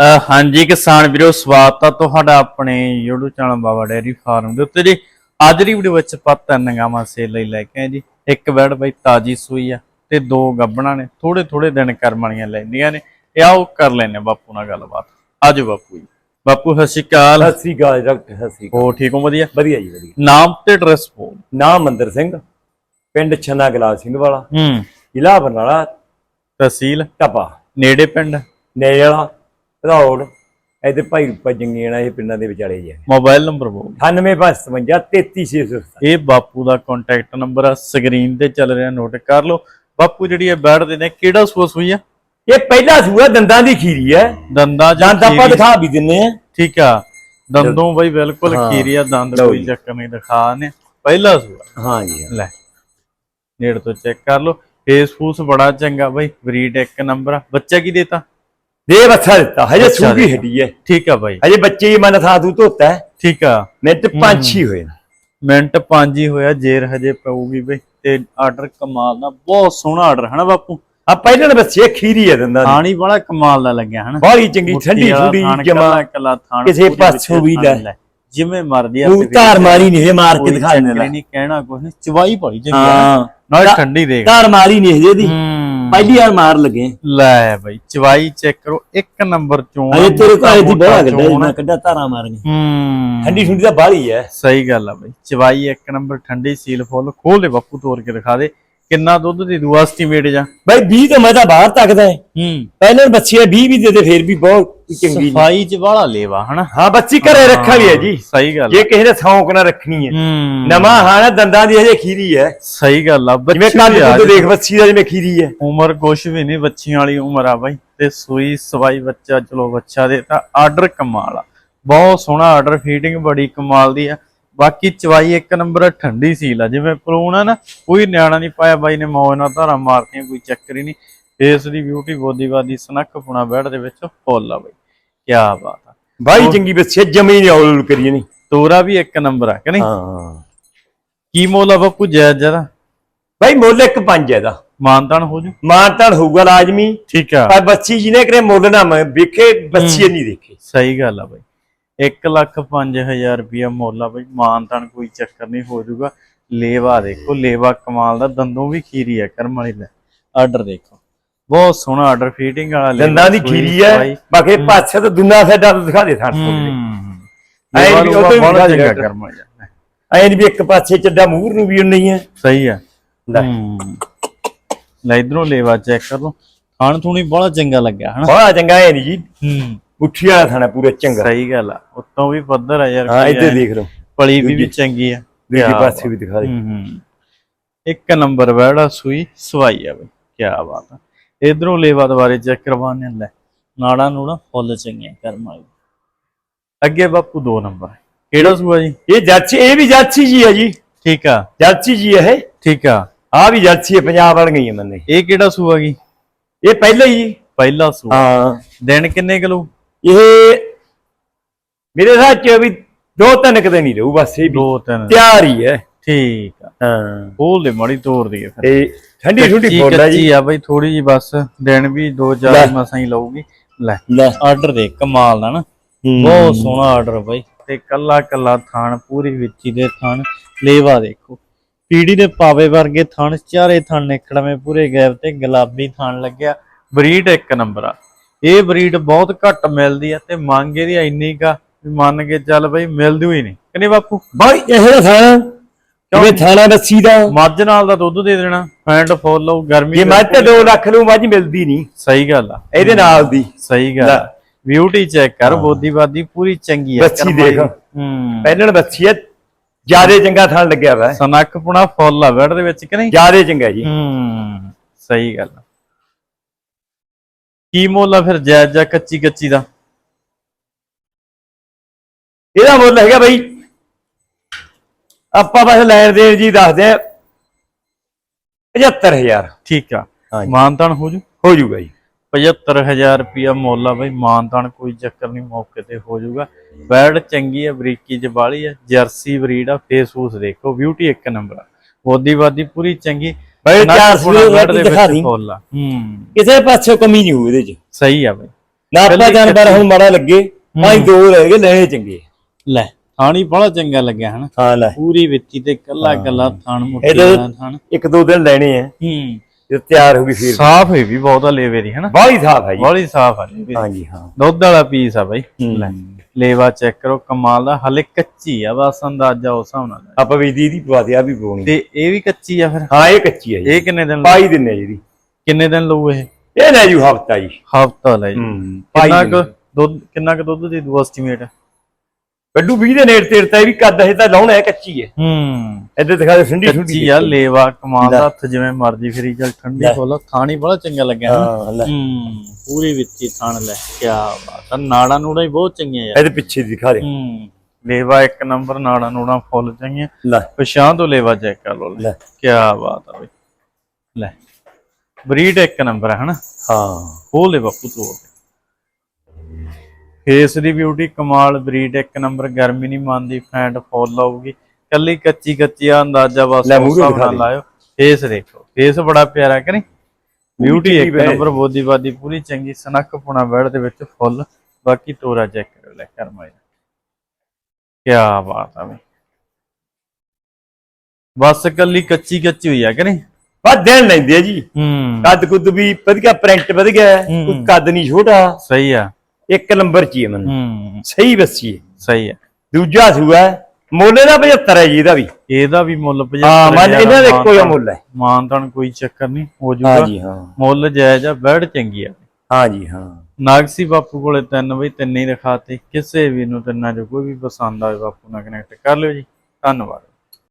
ਹਾਂਜੀ ਕਿਸਾਨ ਵੀਰੋ ਸਵਾਗਤ ਆ ਤੁਹਾਡਾ ਆਪਣੇ YouTube channel Baba dairy farm ਦੇ ਉੱਤੇ ਜੀ। ਅੱਜ ਦੀ ਵੀਡੀਓ ਵਿੱਚ ਪੱਤ ਨਗਾਵਾਂ ਸੇਲ ਲਈ ਲੈ ਕੇ ਆਏ ਜੀ। ਇੱਕ ਬੈਡ ਬਈ ਤਾਜੀ ਸੂਈ ਆ ਤੇ ਦੋ ਗੱਬਣਾ ਨੇ। ਥੋੜੇ ਥੋੜੇ ਦਿਨ ਕਰਮਣੀਆਂ ਲੈਂਦੀਆਂ ਨੇ। ਇਹ ਆਓ ਕਰ ਲੈਨੇ ਬਾਪੂ ਨਾਲ ਗੱਲਬਾਤ। ਆਜੋ ਬਾਪੂ ਜੀ। ਬਾਪੂ ਸਤਿ ਸ਼੍ਰੀ ਅਕਾਲ। ਸਤਿ ਸ੍ਰੀ ਅਕਾਲ ਡਾਕਟਰ ਸਤਿ ਸ੍ਰੀ ਅਕਾਲ। ਹੋ ਠੀਕ ਹੋ? ਵਧੀਆ? ਵਧੀਆ ਜੀ ਵਧੀਆ। ਨਾਮ ਤੇ ਐਡਰੈਸ ਬੋਲ। ਨਾਮ ਮੰਦਰ ਸਿੰਘ ਪਿੰਡ ਛੰਨਾ ਗਲਾਲ ਸਿੰਘ ਵਾਲਾ। ਹੂੰ। ਜ਼ਿਲ੍ਹਾ ਬਰਨਾਲਾ ਤਹਿਸੀਲ? ਟਪਾ ਨੇੜੇ ਪਿੰਡ? ਨੇੜੇ ਵਾਲਾ। ਰੌੜ ਇਹਦੇ ਭਾਈ ਰੂਪਾ ਜੰਗੀਣਾ ਇਹ ਪਿੰਡਾਂ ਦੇ ਵਿਚਾਲੇ ਹੈ ਮੋਬਾਈਲ ਨੰਬਰ ਬੋਲ। 9855 33607 ਇਹ ਬਾਪੂ ਦਾ ਕੰਟੈਕਟ ਨੰਬਰ ਆ ਸਕਰੀਨ ਤੇ ਚੱਲ ਰਿਹਾ ਨੋਟ ਕਰ ਲਓ। ਬਾਪੂ ਜਿਹੜੀ ਇਹ ਬੈਡ ਦੇ ਨੇ ਕਿਹੜਾ ਸੂਆ ਸੂਈ ਆ? ਇਹ ਪਹਿਲਾ ਸੂਆ ਦੰਦਾਂ ਦੀ ਖੀਰੀ ਹੈ। ਦੰਦਾਂ ਜਾਂ ਦੰਦ ਆਪਾਂ? ਦਿਖਾ ਵੀ ਦਿੰਨੇ ਆ ਠੀਕ ਆ। ਦੰਦੋਂ ਬਈ ਬਿਲਕੁਲ। ਖੀਰੀ ਆ ਦੰਦ ਕੋਈ ਜੀ। ਚੱਕਰ ਨਹੀਂ ਦਿਖਾ ਨੇ। ਪਹਿਲਾ ਸੂਆ। ਹਾਂ ਜੀ ਲੈ ਨੇੜ ਤੋਂ ਚੈੱਕ ਕਰ ਲਓ। ਫੇਸ ਫੂਸ ਬੜਾ ਚੰਗਾ ਬਈ ਬਰੀਡ ਇੱਕ ਨੰਬਰ ਆ। ਬੱਚਾ ਕੀ ਦੇਤਾ? ਦੇ ਬੱਚਾ ਦਿੱਤਾ ਹਜੇ ਬੱਚਾ ਸੂਗੀ ਦਿੱਤਾ। ਹੱਡੀ ਹੈ। ਠੀਕ ਆ ਬਾਈ। ਹਜੇ ਬੱਚੇ ਹੀ ਮਨ ਥਾ ਤੂੰ ਧੋਤਾ ਹੈ। ਠੀਕ ਆ। ਮਿੰਟ ਪੰਜ ਛੇ ਹੋਏ ਨੇ। ਮਿੰਟ ਪੰਜ ਹੀ ਹੋਇਆ ਜੇਰ ਹਜੇ ਪਊਗੀ ਬਈ। ਤੇ ਆਰਡਰ ਕਮਾਲ ਦਾ ਬਹੁਤ ਸੋਹਣਾ ਆਰਡਰ ਹਨਾ ਬਾਪੂ? ਆ ਪਹਿਲਾਂ ਨੇ ਬੱਚੇ ਖੀਰੀ ਹੈ ਦੰਦਾਂ ਥਾਣੀ ਬੜਾ ਕਮਾਲ ਦਾ ਲੱਗਿਆ ਹਨਾ। ਬਾਹਲੀ ਚੰਗੀ ਠੰਡੀ ਠੁੰਡੀ ਜਮਾ ਕੱਲਾ ਥਾਣ ਕਿਸੇ ਪਾਸੋਂ ਵੀ ਲੈ। ਥਾਣ ਜਿਵੇਂ ਮਰਦੀ ਉਹ ਧਾਰ ਮਾਰੀ ਨਹੀਂ ਇਹ ਮਾਰ ਕੇ ਦਿਖਾ ਦਿੰਦੇ ਨਹੀਂ ਕਹਿਣਾ ਕੁਝ ਨਹੀਂ ਚਵਾਈ ਚੰਗੀ ਆ। ਹਾਂ। ਨਾਲ ਠੰਡੀ ਦੇਖ। ਧਾਰ ਮਾਰੀ ਨਹੀਂ ਇਹਦੀ। ਹੂੰ। ਪਹਿਲੀ ਵਾਰ ਮਾਰ ਲੱਗੇ। ਲੈ ਬਈ ਚਵਾਈ ਚੈੱਕ ਕਰੋ ਇੱਕ ਨੰਬਰ ਚੋਂ ਅਜੇ ਤੇਰੇ ਕੋਲ ਇਹਦੀ ਮੋਟਾ ਬੜਾ ਗੱਡਾ ਚੋਣ। ਆ। ਮੈਂ ਕੱਢਾ ਧਾਰਾਂ ਮਾਰੀਆਂ ਹੂੰ। ਠੰਡੀ ਠੁੰਡੀ ਤਾਂ ਬਾਹਲੀ ਹੈ। ਸਹੀ ਗੱਲ ਆ ਬਈ ਚਵਾਈ ਇੱਕ ਨੰਬਰ ਠੰਡੀ ਸੀਲ ਫੁੱਲ ਖੋਲ ਦੇ ਬਾਪੂ ਤੋੜ ਕੇ ਦਿਖਾ ਦੇ। ਕਿੰਨਾ ਦੁੱਧ ਦੀ ਦੂ ਐਸਟੀਮੇਟ ਜਾ? ਬਾਈ 20 ਤਾਂ ਮੈਂ ਤਾਂ ਬਾਹਰ ਤੱਕਦਾ ਹੈ ਹੂੰ। ਪਹਿਲਾਂ ਬੱਚੀ 20 ਵੀ ਦੇ ਦੇ ਫੇਰ ਵੀ ਬਹੁਤ ਚੰਗੀ। ਸਫ਼ਾਈ ਚ ਵਾਲਾ ਲੇਵਾ ਹਨਾ? ਹਾਂ ਬੱਚੀ ਘਰੇ ਰੱਖਣ ਲਈ ਹੈ ਜੀ। ਸਹੀ ਗੱਲ। ਜੇ। ਕਿਸੇ ਨੇ ਸ਼ੌਂਕ ਨਾਲ ਰੱਖਣੀ ਹੈ। ਹੂੰ। ਨਵਾਂ ਹਾਣਾ ਦੰਦਾਂ ਦੀ ਹਜੇ ਖੀਰੀ ਹੈ। ਸਹੀ ਗੱਲ ਆ ਜਿਵੇਂ ਕੱਲ ਤੂੰ ਦੇਖ ਬੱਚੀ ਦਾ ਜਿਵੇਂ ਖੀਰੀ ਹੈ। ਉਮਰ ਕੁਛ ਵੀ ਨਹੀਂ ਬੱਚੀਆਂ ਵਾਲੀ ਉਮਰ ਆ ਬਾਈ। ਤੇ ਸੂਈ ਸਵਾਈ ਬੱਚਾ ਚਲੋ ਬੱਚਾ ਦੇ ਤਾਂ ਆਰਡਰ ਕਮਾਲ ਆ। ਬਹੁਤ ਸੋਹਣਾ ਆਰਡਰ ਫੀਡਿੰਗ ਬੜੀ ਕਮਾਲ ਦੀ ਆ। ਬਾਕੀ ਚਵਾਈ ਇੱਕ ਨੰਬਰ ਠੰਡੀ ਸੀਲ ਆ ਜਿਵੇਂ ਪਲੂਣ ਆ ਨਾ ਕੋਈ ਨਿਆਣਾ ਨਹੀਂ ਪਾਇਆ ਬਾਈ ਨੇ ਮੌਜ ਨਾਲ ਧਾਰਾਂ ਮਾਰਤੀਆਂ ਕੋਈ ਚੱਕਰ ਹੀ ਨਹੀਂ। ਫੇਸ ਦੀ ਬਿਊਟੀ ਬੋਦੀਵਾਦੀ ਸਨੱਖ ਪੁਣਾ ਬੈਡ ਦੇ ਵਿੱਚ ਫੁੱਲ ਆ ਬਾਈ। ਕੀ ਬਾਤ ਆ। ਬਾਈ ਚੰਗੀ ਬੱਚੀ ਜਮੀ ਨਹੀਂ ਔਲ ਕਰੀਏ ਨਹੀਂ ਤੋਰਾ ਵੀ ਇੱਕ ਨੰਬਰ ਆ ਕਿ ਨਹੀਂ? ਹਾਂ। ਕੀ ਮੁੱਲ ਆ ਬਾਪੂ ਜਾਇਜ਼ ਜਰਾ ਬਾਈ ਮੁੱਲ ਇੱਕ ਪੰਜ ਹੈ ਇਹਦਾ। ਮਾਨਤਾਨ ਹੋ ਜੂ? ਮਾਨਤਾਨ ਹੋਊਗਾ ਲਾਜ਼ਮੀ। ਠੀਕ ਆ। ਪਰ ਬੱਚੀ ਜਿਹਨੇ ਕਰੇ ਮੁੱਲ ਨਾ ਮੈਂ ਵੇਖੇ ਬੱਚੀ ਨਹੀਂ ਦੇਖੀ। ਸਹੀ ਗੱਲ ਆ ਬਾਈ। 1 ਲੱਖ 5000 ਰੁਪਇਆ ਮੁੱਲ ਆ ਬਾਈ ਮਾਨਤਾਨ ਕੋਈ ਚੱਕਰ ਨਹੀਂ ਹੋ ਜਾਊਗਾ। ਲੇਵਾ ਦੇਖੋ ਲੇਵਾ ਕਮਾਲ ਦਾ ਦੰਦੋਂ ਵੀ ਖੀਰੀ ਆ ਕਰਮ ਵਾਲੀ ਲੈ। ਆਰਡਰ ਦੇਖੋ। ਬਹੁਤ ਸੋਹਣਾ ਆਰਡਰ ਫੀਟਿੰਗ ਵਾਲਾ ਲੇਵਾ, ਦੰਦਾਂ ਦੀ ਖੀਰੀ ਹੈ। ਬਾਕੀ ਪਾਸੇ ਤਾਂ ਦੁਨਾ ਸਾਡਾ ਦਿਖਾ ਦੇ ਥਾਂ ਹੂੰ। ਐਂ ਵੀ ਉਹ ਤੋਂ ਦਿਖਾ ਚੰਗਾ ਕਰਮ ਵਾਲੀ। ਐਂ ਵੀ ਇੱਕ ਪਾਸੇ ਚੱਡਾ ਮੂਰ ਨੂੰ ਵੀ ਨਹੀਂ ਹੈ ਸਹੀ ਆ। ਲੈ। ਇਧਰੋਂ ਲੇਵਾ ਚੈੱਕ ਕਰ ਲਓ। ਖਾਣ ਥੂਣੀ ਬੜਾ ਚੰਗਾ ਲੱਗਿਆ ਹਨਾ? ਬੜਾ ਚੰਗਾ ਹੈ ਜੀ। ਹੂੰ। ਮੁੱਠੀ ਵਾਲਾ ਥਾਣਾ ਪੂਰਾ ਚੰਗਾ। ਸਹੀ ਗੱਲ ਆ ਉੱਤੋਂ ਵੀ ਪੱਧਰ ਆ ਯਾਰ ਹਾਂ ਕੀ ਇੱਥੇ ਆ, ਦੇਖ ਲਓ। ਪਲੀ ਵੀ ਵੀ ਚੰਗੀ ਆ। ਦੂਜੇ ਕਿਆ ਪਾਸੇ ਵੀ ਦਿਖਾ ਦੇ। ਹੂੰ ਹੂੰ। ਇੱਕ ਨੰਬਰ ਬੈੜਾ ਸੂਈ ਸਵਾਈ ਆ ਬਈ ਕੀ ਬਾਤ ਆ। ਇਧਰੋਂ ਲੇਵਾ ਦੁਬਾਰੇ ਚੈੱਕ ਕਰਵਾਣੇ ਲੈ ਨਾੜਾ ਨੂੜਾ ਫੁੱਲ ਚੰਗੀਆਂ ਕਰਮ ਵਾਲੀ। ਅੱਗੇ ਬਾਪੂ ਦੋ ਨੰਬਰ। ਕਿਹੜਾ ਸੂਆ ਜੀ? ਇਹ ਜਰਸੀ ਇਹ ਵੀ ਜਰਸੀ ਜੀ ਹੈ ਜੀ। ਠੀਕ ਆ। ਜਰਸੀ ਜੀ ਇਹ। ਠੀਕ ਆ। ਆ ਵੀ ਜਰਸੀ ਹੈ ਪੰਜਾਬ ਵਾਲ ਗਈ ਹੈ ਮੰਨੇ। ਇਹ ਕਿਹੜਾ ਸੂਆ ਗਈ ਇਹ ਪਹਿਲਾਂ ਹੀ ਜੀ। ਪਹਿਲਾ ਸੂਆ। ਹਾਂ। ਦਿਨ ਕਿੰਨੇ ਕਿਲੋ ਇਹ ਮੇਰੇ ਹਿਸਾਬ ਚ ਵੀ ਦੋ ਤਿੰਨ ਕਦੇ ਨਹੀਂ ਰਹੂ ਬਸ ਇਹ ਵੀ। ਦੋ ਤਿੰਨ ਤਿਆਰ ਹੀ ਹੈ। ਠੀਕ ਆ। ਹਾਂ। ਖੋਲ ਦੇ ਮਾੜੀ ਤੋੜ ਦਈਏ ਫਿਰ। ਤੇ ਠੰਡੀ ਠੰਡੀ ਹੈ ਜੀ। ਕੱਚੀ ਆ ਬਈ ਥੋੜੀ ਜੀ ਬਸ ਦਿਨ ਵੀ ਦੋ ਲੈ। ਚਾਰ ਮਸਾਂ ਹੀ ਲਊਗੀ। ਲੈ ਆਰਡਰ ਦੇ ਕਮਾਲ ਦਾ ਨਾ। ਬਹੁਤ ਸੋਹਣਾ ਆਰਡਰ ਬਾਈ। ਤੇ ਕੱਲਾ ਕੱਲਾ ਥਾਣ ਪੂਰੀ ਵਿੱਚੀ ਦੇ ਥਾਣ ਲੇਵਾ ਦੇਖੋ। ਪੀੜੀ ਦੇ ਪਾਵੇ ਵਰਗੇ ਥਾਣ ਚਾਰੇ ਥਾਣ ਨਿਕੜਵੇਂ ਪੂਰੇ ਗੈਪ ਤੇ ਗੁਲਾਬੀ ਥਾਣ ਲੱਗਿਆ। ਬਰੀਡ ਇੱਕ ਨੰਬਰ ਆ। ਇਹ ਬਰੀਡ ਬਹੁਤ ਘੱਟ ਮਿਲਦੀ ਆ ਤੇ ਮੰਗ ਇਹਦੀ ਇੰਨੀ ਕਾ ਵੀ ਮੰਨ ਕੇ ਚੱਲ ਬਈ ਮਿਲਦੀ ਹੋਈ ਨਹੀਂ। ਕਹਿੰਦੇ ਬਾਪੂ? ਬਾਈ ਇਹ ਥਾਣਾ ਕਿਵੇਂ ਥਾਣਾ ਰੱਸੀ ਦਾ। ਮੱਝ ਨਾਲ ਦਾ ਦੁੱਧ ਦੇ ਦੇਣਾ ਹੈਂਡ ਫੁੱਲ ਲਓ ਗਰਮੀ ਜੇ ਮੱਝ ਤੇ 2 ਲੱਖ ਨੂੰ ਮੱਝ ਮਿਲਦੀ ਨਹੀਂ। ਸਹੀ ਗੱਲ ਆ। ਇਹਦੇ ਨਾਲ ਦੀ। ਸਹੀ ਗੱਲ। ਆ। ਬਿਊਟੀ ਚੈੱਕ ਕਰ ਬੋਦੀਵਾਦੀ ਪੂਰੀ ਚੰਗੀ ਆ। ਬੱਚੀ। ਦੇਖ। ਹੂੰ। ਪਹਿਲਣ ਬੱਚੀ ਹੈ ਜਿਆਦੇ ਚੰਗਾ ਥਾਣ ਲੱਗਿਆ ਵਾ। ਸਨੱਖ ਪੁਣਾ ਫੁੱਲ ਆ ਬੈਡ ਦੇ ਵਿੱਚ ਕਿ ਨਹੀਂ? ਜਿਆਦੇ ਚੰਗਾ ਜੀ। ਹੂੰ। ਸਹੀ ਗੱਲ ਆ। ਕੀ ਮੁੱਲ ਆ ਫਿਰ ਜਾਇਜ਼ ਜਾਂ ਕੱਚੀ ਕੱਚੀ ਦਾ? ਇਹਦਾ ਮੁੱਲ ਹੈਗਾ ਬਈ। ਆਪਾਂ ਬਸ ਲੈਣ ਦੇਣ ਜੀ ਦੱਸਦੇ ਆ। 75000 ਠੀਕ ਆ। ਹਾਂਜੀ। ਮਾਨਤਾਨ ਹੋ ਜੂ? ਹੋ ਜੂਗਾ ਜੀ 75000 ਰੁਪਿਆ ਮੁੱਲ ਆ ਬਈ। ਮਾਨਤਾਨ ਕੋਈ ਚੱਕਰ ਨਹੀਂ ਮੌਕੇ ਤੇ ਹੋ ਜਾਊਗਾ ਬੈਡ ਚੰਗੀ ਆ ਬਰੀਕੀ ਚ ਬਾਲੀ ਆ ਜਰਸੀ ਬਰੀਡ ਆ ਫੇਸ ਫੂਸ ਦੇਖੋ ਬਿਊਟੀ ਇੱਕ ਨੰਬਰ ਆ। ਬੋਦੀਵਾਦੀ ਪੂਰੀ ਚੰਗੀ। ਬਈ ਸਨੱਖ ਚਾਰ ਪੁਣਾ ਸੌ bed ਦੇ ਦਿਖਾ ਦੀ। ਫੁੱਲ ਆ। ਹੂੰ। ਕਿਸੇ ਪਾਸੇ ਕਮੀ ਨਹੀਂ ਹੋਊ ਇਹਦੇ ਚ। ਸਹੀ ਆ ਬਈ। ਨਾ ਆਪਾਂ ਕੱਚੀ। ਹੁਣ ਮਾੜਾ ਲੱਗੇ ਭਾਈ ਦੋ ਰਹਿ ਗਏ ਲੈਣੇ ਚੰਗੇ। ਲੈ ਥਾਣੀ ਬੜਾ ਚੰਗਾ ਲੱਗਿਆ ਹਨਾ। ਹਾਂ ਲੈ। ਪੂਰੀ ਵਿੱਚੀ ਤੇ ਕੱਲਾ ਕੱਲਾ ਥਣ ਮੁੱਠੀ ਦਾ ਥਣ। ਇੱਕ ਦੋ ਦਿਨ ਲੈਣੇ ਆ। ਹੂੰ। ਜੇ ਤਿਆਰ ਹੋ ਗਈ ਫਿਰ। ਸਾਫ਼ ਹੈ ਵੀ ਬਹੁਤਾ ਲੇਵੇ ਦੀ ਹਨਾ। ਬਾਹਲੀ ਸਾਫ਼ ਹੈ ਜੀ। ਬੜੀ ਸਾਫ਼ ਦੀ। ਹਾਂਜੀ ਹਾਂ। ਦੁੱਧ ਵਾਲਾ ਪੀਸ ਆ ਬਾਈ। ਹੂੰ। ਲੈ। ਲੇਵਾ ਚੈੱਕ ਕਰੋ ਕਮਾਲ ਦਾ ਹਲੇ ਕੱਚੀ ਆ ਬਸ ਅੰਦਾਜ਼ਾ ਉਸ ਹਿਸਾਬ ਨਾਲ ਆਪਾਂ ਵੀ ਦੀਦੀ ਪਵਾ ਦਿਆ ਵੀ ਪਾਉਣੀ ਤੇ ਇਹ ਵੀ ਕੱਚੀ ਆ ਫਿਰ? ਹਾਂ ਇਹ ਕੱਚੀ ਹੈ ਜੀ। ਇਹ ਕਿੰਨੇ ਦਿਨ ਪਾਈ ਦਿੰਨੇ ਆ ਜਿਹੜੀ ਕਿੰਨੇ ਦਿਨ ਲਊ ਇਹ? ਇਹ ਲੈ ਜੂ ਹਫਤਾ ਜੀ। ਹਫਤਾ ਲੈ ਜੀ ਕਿੰਨਾ ਕੁ ਦੁੱਧ ਕਿੰਨਾ ਕੁ ਦੁੱਧ ਦੀ ਦੂ ਐਸਟੀਮੇਟ ਕੱਡੂ 20 ਦੇ ਨੇੜੇ ਤੇੜ ਤਾਂ ਇਹ ਵੀ ਕੱਦ ਹੈ ਤਾਂ ਲਾਉਣਾ ਹੈ ਕੱਚੀ ਹੈ। ਹੂੰ। ਇੱਧਰ ਦਿਖਾ ਦੇ ਠੰਡੀ ਠੰਡੀ ਕੱਚੀ ਆ ਲੇਵਾ ਕਮਾਲ ਦਾ ਹੱਥ ਜਿਵੇਂ ਮਰਜ਼ੀ ਫਰੀ ਚੱਲ ਠੰਡੀ ਲੈ। ਖੋਲੋ ਥਾਣੀ ਬੜਾ ਚੰਗਾ ਲੱਗਿਆ ਹਾਂ ਲੈ। ਹੂੰ ਪੂਰੀ ਵਿੱਚੀ ਥਾਣ ਲੈ ਕੀ ਬਾਤ ਆ ਨਾੜਾ ਨੂੜਾ ਹੀ ਬਹੁਤ ਚੰਗੀਆਂ ਯਾਰ। ਇਹਦੇ ਪਿੱਛੇ ਦਿਖਾ ਦੇ। ਹੂੰ ਲੇਵਾ ਇੱਕ ਨੰਬਰ ਨਾੜਾ ਨੂੜਾ ਫੁੱਲ ਚੰਗੀਆਂ। ਲੈ। ਪਛਾਣ ਤੋਂ ਲੇਵਾ ਚੈੱਕ ਕਰ ਲੋ ਲੈ। ਕੀ ਬਾਤ ਆ ਬਈ। ਲੈ ਬਰੀਡ ਇੱਕ ਨੰਬਰ ਹੈ ਹਨਾ? ਹਾਂ। ਖੋਲ ਲੈ ਬਾਪੂ ਤੋੜ ਫੇਸ ਦੀ ਬਿਊਟੀ ਕਮਾਲ ਬਰੀਡ ਇੱਕ ਨੰਬਰ ਗਰਮੀ ਨਹੀਂ ਮੰਨਦੀ ਫੈਂਟ ਫੁੱਲ ਆਊਗੀ। ਕੱਲੀ ਕੱਚੀ ਕੱਚੀ ਆ ਅੰਦਾਜ਼ਾ ਬਸ ਲੈ ਮੂਹਰੋਂ ਦਿਖਾ ਦੇ। ਲਾਇਓ। ਫੇਸ ਦੇਖੋ ਫੇਸ ਬੜਾ ਪਿਆਰਾ ਕਿ ਨਹੀਂ? ਬਿਊਟੀ ਇੱਕ। ਨੰਬਰ ਬੋਦੀ ਬਾਦੀ ਪੂਰੀ ਚੰਗੀ ਸਨੱਖ ਪੁਣਾ ਬੈੜ ਦੇ ਵਿੱਚ ਫੁੱਲ ਬਾਕੀ ਤੋਰਾ ਚੈੱਕ ਕਰੋ ਲੈ ਕਰਮਾ ਕੀ ਬਾਤ ਆ ਬਈ। ਬਸ ਕੱਲੀ ਕੱਚੀ ਕੱਚੀ ਹੋਈ ਆ ਕਿ ਨਹੀਂ? ਬਸ ਦੇਣ ਲੈਂਦੇ ਆ ਜੀ। ਹੂੰ। ਕੱਦ ਕੁੱਦ ਵੀ ਵਧੀਆ ਪ੍ਰਿੰਟ ਵਧ ਗਿਆ ਹੈ, ਹੂੰ। ਕੋਈ ਕੱਦ ਨਹੀਂ ਛੋਟਾ। ਸਹੀ ਆ। ਇੱਕ ਨੰਬਰ ਚ ਹੀ ਹੈ ਮਨ ਹੂੰ। ਸਹੀ ਬੱਸੀ ਹੈ। ਸਹੀ ਆ ਦੂਜਾ ਸੂਆ ਹੈ, ਮੁੱਲ ਇਹਦਾ 75 ਹੈ ਜੀ ਇਹਦਾ ਵੀ। ਇਹਦਾ ਵੀ ਮੁੱਲ 75 ਹਾਂ ਮਨ ਇਹਨਾਂ ਦਾ ਇੱਕੋ ਮੁੱਲ ਹੈ। ਮਾਨਤਨ ਕੋਈ ਚੱਕਰ ਨਹੀਂ ਹੋ ਹਾਂ ਜੀ ਹਾਂ। ਮੁੱਲ ਜਾਇਜ਼ ਆ ਬੈੜ ਚੰਗੀ ਆ। ਹਾਂ ਜੀ ਹਾਂ। ਨਾਗਸੀ ਬਾਪੂ ਕੋਲੇ ਤਿੰਨ ਬਈ ਤਿੰਨ ਹੀ ਰਖਾਤੇ ਕਿਸੇ ਵੀ ਨੂੰ ਤਿੰਨਾਂ ਚੋਂ ਕੋਈ ਵੀ ਪਸੰਦ ਆਵੇ ਬਾਪੂ ਨਾਲ ਕਨੈਕਟ ਕਰ ਲਿਓ ਜੀ। ਧੰਨਵਾਦ।